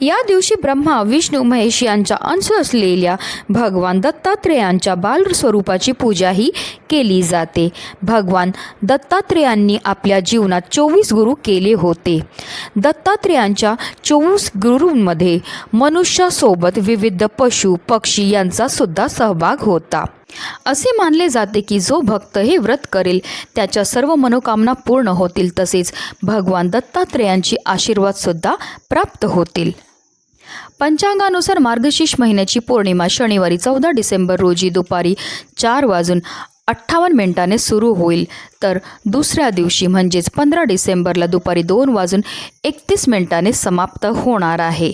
या दिवशी ब्रह्मा विष्णू महेश यांचा अंश असलेल्या भगवान दत्तात्रेयांच्या बालस्वरूपाची पूजाही केली जाते. भगवान दत्तात्रेयांनी आपल्या जीवनात चोवीस गुरु केले होते. दत्तात्रेयांच्या चोवीस गुरूंमध्ये मनुष्यासोबत विविध पशु पक्षी यांचा सुद्धा सहभाग होता. असे मानले जाते की जो भक्त हे व्रत करेल त्याच्या सर्व मनोकामना पूर्ण होतील तसेच भगवान दत्तात्रेयांची आशीर्वादसुद्धा प्राप्त होतील. पंचांगानुसार मार्गशीर्ष महिन्याची पौर्णिमा शनिवारी चौदा डिसेंबर रोजी दुपारी चार वाजून अठ्ठावन्न मिनिटाने सुरू होईल. तर दुसऱ्या दिवशी म्हणजेच पंधरा डिसेंबरला दुपारी दोन वाजून एकतीस मिनिटाने समाप्त होणार आहे.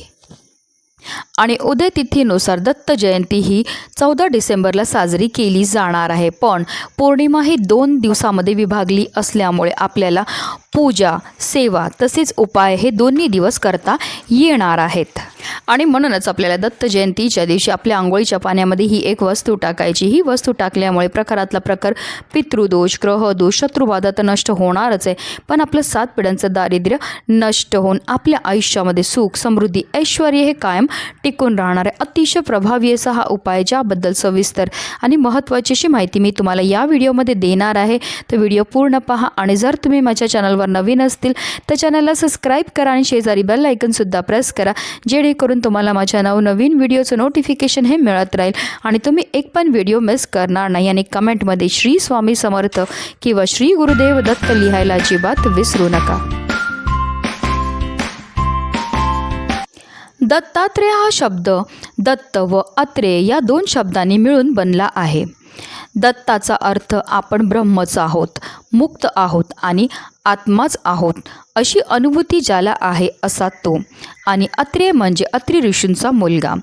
आणि उदय तिथीनुसार दत्त जयंती ही चौदा डिसेंबरला साजरी केली जाणार आहे. पण पौर्णिमा ही दोन दिवसामध्ये विभागली असल्यामुळे आपल्याला पूजा सेवा तसेच उपाय हे दोन्ही दिवस करता येणार आहेत. आणि म्हणूनच आपल्याला दत्त जयंतीच्या दिवशी आपल्या आंघोळीच्या पाण्यामध्ये ही एक वस्तू टाकायची. ही वस्तू टाकल्यामुळे प्रकारातला प्रकार पितृदोष ग्रहदोष शत्रुबाधा तर नष्ट होणारच आहे. पण आपलं सात पिढ्यांचं दारिद्र्य नष्ट होऊन आपल्या आयुष्यामध्ये सुख समृद्धी ऐश्वर हे कायम टिकून राहणार आहे. अतिशय प्रभावी असा हा उपाय ज्याबद्दल सविस्तर आणि महत्त्वाची अशी माहिती मी तुम्हाला या व्हिडिओमध्ये देणार आहे. तर व्हिडिओ पूर्ण पहा आणि जर तुम्ही माझ्या चॅनलवर नवीन असतील तर चॅनलला सबस्क्राईब करा आणि शेजारी बेल आयकनसुद्धा प्रेस करा. जेणेकरून तुम्हाला माझ्या नवनवीन व्हिडिओचं नोटिफिकेशन हे मिळत राहील. आणि तुम्ही एक पण व्हिडिओ मिस करणार नाही आणि कमेंटमध्ये श्री स्वामी समर्थ किंवा श्री गुरुदेव दत्त लिहायला अजिबात विसरू नका. दत्तात्रेय हा शब्द दत्त व अत्रेय या दोन शब्दांनी मिळून बनला आहे. दत्ताचा अर्थ आपण ब्रह्मच आहोत मुक्त आहोत आणि आत्माच आहोत अशी अनुभूती ज्याला आहे असा तो. आणि अत्रेय म्हणजे अत्रि ऋषींचा मुलगा.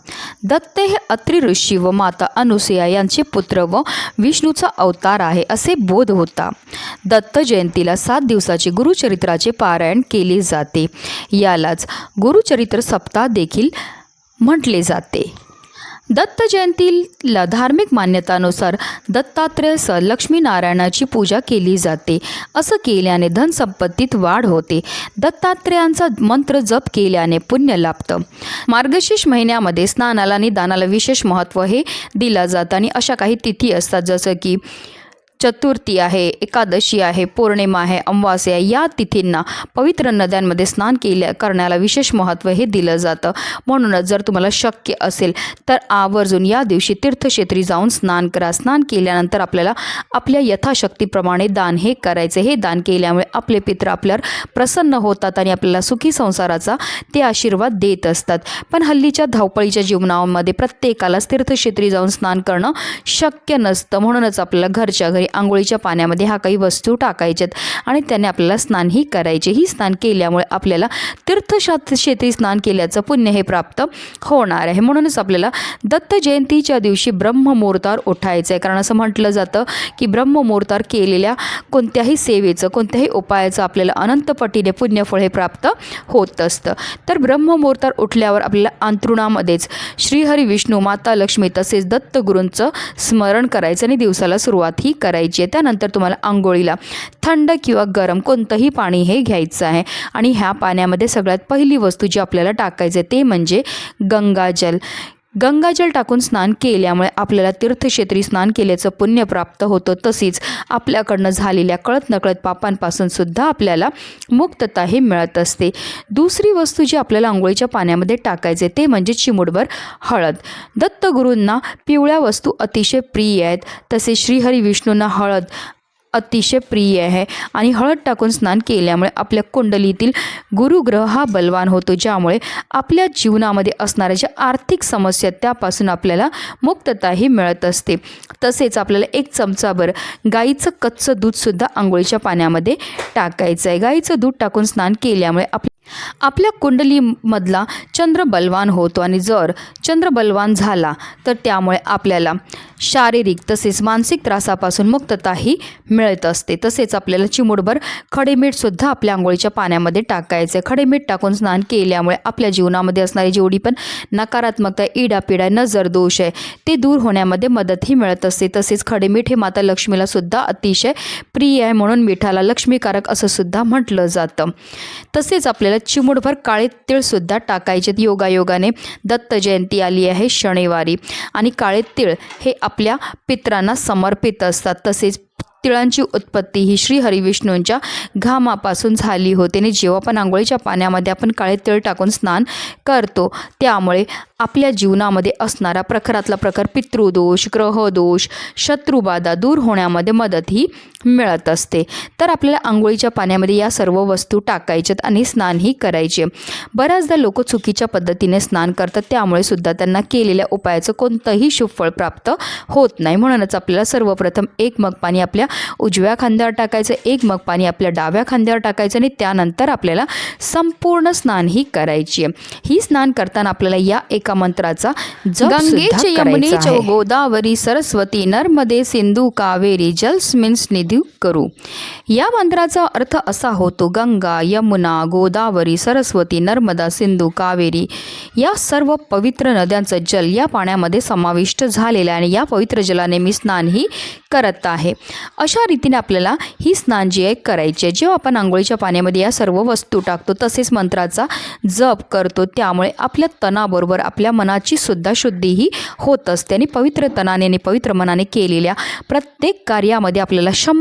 दत्त हे अत्रि ऋषी व माता अनुसया यांचे पुत्र व विष्णूचा अवतार आहे असे बोध होता. दत्त जयंतीला सात दिवसाचे गुरुचरित्राचे पारायण केले जाते. यालाच गुरुचरित्र सप्ताह देखील म्हटले जाते. दत्त जयंतीला धार्मिक मान्यतानुसार दत्तात्रेयसह लक्ष्मीनारायणाची पूजा केली जाते. असं केल्याने धनसंपत्तीत वाढ होते. दत्तात्रेयांचा मंत्र जप केल्याने पुण्य लाभतं. मार्गशीर्ष महिन्यामध्ये स्नानाला आणि दानाला विशेष महत्त्व हे दिलं जातं आणि अशा काही तिथी असतात जसं की चतुर्थी आहे एकादशी आहे पौर्णिमा आहे अमावास्या या तिथींना पवित्र नद्यांमध्ये स्नान केल्या करण्याला विशेष महत्त्व हे दिलं जातं. म्हणूनच जर तुम्हाला शक्य असेल तर आवर्जून या दिवशी तीर्थक्षेत्री जाऊन स्नान करा. स्नान केल्यानंतर आपल्याला आपल्या यथाशक्तीप्रमाणे दान हे करायचे. हे दान केल्यामुळे आपले पित्र आपल्यावर प्रसन्न होतात आणि आपल्याला सुखी संसाराचा ते आशीर्वाद देत असतात. पण हल्लीच्या धावपळीच्या जीवनामध्ये प्रत्येकालाच तीर्थक्षेत्री जाऊन स्नान करणं शक्य नसतं. म्हणूनच आपल्याला घरच्या घरी आंघोळीच्या पाण्यामध्ये हा काही वस्तू टाकायच्यात आणि त्याने आपल्याला स्नानही करायचे. ही स्नान केल्यामुळे आपल्याला तीर्थशात क्षेत्री स्नान केल्याचं पुण्य हे प्राप्त होणार आहे. म्हणूनच आपल्याला दत्त जयंतीच्या दिवशी ब्रह्ममुहूर्तावर उठायचं आहे कारण असं म्हटलं जातं की ब्रह्ममुहूर्तावर केलेल्या कोणत्याही सेवेचं कोणत्याही उपायाचं आपल्याला अनंतपटीने पुण्यफळ हे प्राप्त होत असतं. तर ब्रह्ममुहूर्तावर उठल्यावर आपल्याला अंतरुणामध्येच श्रीहरी विष्णू माता लक्ष्मी तसेच दत्तगुरूंचं स्मरण करायचं आणि दिवसाला सुरुवात ही करायची. आहे. त्यानंतर तुम्हाला आंघोळीला थंड किंवा गरम कोणतंही पाणी हे घ्यायचं आहे. आणि ह्या पाण्यामध्ये सगळ्यात पहिली वस्तू जी आपल्याला टाकायचं आहे ते म्हणजे गंगाजल. गंगाजल टाकून स्नान केल्यामुळे आपल्याला तीर्थक्षेत्री स्नान केल्याचं पुण्य प्राप्त होतं. तसेच आपल्याकडनं झालेल्या कळत नकळत पापांपासून सुद्धा आपल्याला मुक्तता हे मिळत असते. दुसरी वस्तू जी आपल्याला आंघोळीच्या पाण्यामध्ये टाकायचे ते म्हणजे चिमुडभर हळद. दत्तगुरूंना पिवळ्या वस्तू अतिशय प्रिय आहेत. तसेच श्रीहरी विष्णूंना हळद अतिशय प्रिय आहे. आणि हळद टाकून स्नान केल्यामुळे आपल्या कुंडलीतील गुरुग्रह हा बलवान होतो ज्यामुळे आपल्या जीवनामध्ये असणाऱ्या ज्या आर्थिक समस्या आहेत, त्यापासून आपल्याला मुक्तताही मिळत असते. तसेच आपल्याला एक चमचाभर गाईचं कच्चं दूधसुद्धा आंघोळीच्या पाण्यामध्ये टाकायचं आहे. गाईचं दूध टाकून स्नान केल्यामुळे आप आपल्या कुंडलीमधला चंद्र बलवान होतो. आणि जर चंद्र बलवान झाला तर त्यामुळे आपल्याला शारीरिक तसेच मानसिक त्रासापासून मुक्तताही मिळत असते. तसेच आपल्याला चिमुडभर खडेमीठसुद्धा आपल्या आंघोळीच्या पाण्यामध्ये टाकायचं. आहे खडेमीठ टाकून स्नान केल्यामुळे आपल्या जीवनामध्ये असणारी जेवढी पण नकारात्मकता इडापिडा नजर दोष आहे ते दूर होण्यामध्ये मदतही मिळत असते. तसेच खडेमीठ हे माता लक्ष्मीला सुद्धा अतिशय प्रिय आहे म्हणून मिठाला लक्ष्मीकारक असं सुद्धा म्हटलं जातं. तसेच आपल्याला चिमुडभर काळे तिळसुद्धा टाकायचे योगायोगाने दत्त जयंती आली आहे शनिवारी. आणि काळे तिळ हे आप आपल्या पित्रांना समर्पित असतात. तसेच तिळांची उत्पत्ती ही श्री हरिविष्णूंच्या घामापासून झाली होते आणि जेव्हा पण आंघोळीच्या पाण्यामध्ये आपण काळे तिळ टाकून स्नान करतो त्यामुळे आपल्या जीवनामध्ये असणारा प्रखरातला प्रकार पितृदोष ग्रहदोष शत्रुबाधा दूर होण्यामध्ये मदत ही मिळत असते. तर आपल्याला आंघोळीच्या पाण्यामध्ये या सर्व वस्तू टाकायच्यात आणि स्नानही करायचे. बऱ्याचदा लोक चुकीच्या पद्धतीने स्नान करतात. त्यामुळे सुद्धा त्यांना केलेल्या उपायाचं कोणतंही शुभ फळ प्राप्त होत नाही. म्हणूनच आपल्याला सर्वप्रथम एक मग पाणी आपल्या उजव्या खांद्यावर टाकायचं एक मग पाणी आपल्या डाव्या खांद्यावर टाकायचं आणि त्यानंतर आपल्याला संपूर्ण स्नानही करायची. ही स्नान करताना आपल्याला या एका मंत्राचा गंगेचे, यमुनेचे. गोदावरी सरस्वती नर्मदे सिंधू कावेरी जलस्मिन्स निधी करू. या मंत्राचा अर्थ असा होतो गंगा यमुना गोदावरी सरस्वती नर्मदा सिंधू कावेरी या सर्व पवित्र नद्यांचं जल या पाण्यामध्ये समाविष्ट झालेलं आहे आणि या पवित्र जलाने मी स्नानही करत आहे. अशा रीतीने आपल्याला ही स्नान जी आहे करायची आहे. जेव्हा आपण आंघोळीच्या पाण्यामध्ये या सर्व वस्तू टाकतो तसेच मंत्राचा जप करतो त्यामुळे आपल्या तणाबरोबर आपल्या मनाची सुद्धा शुद्धीही होत असते. आणि पवित्र तनाने आणि पवित्र मनाने केलेल्या प्रत्येक कार्यामध्ये आपल्याला शंभर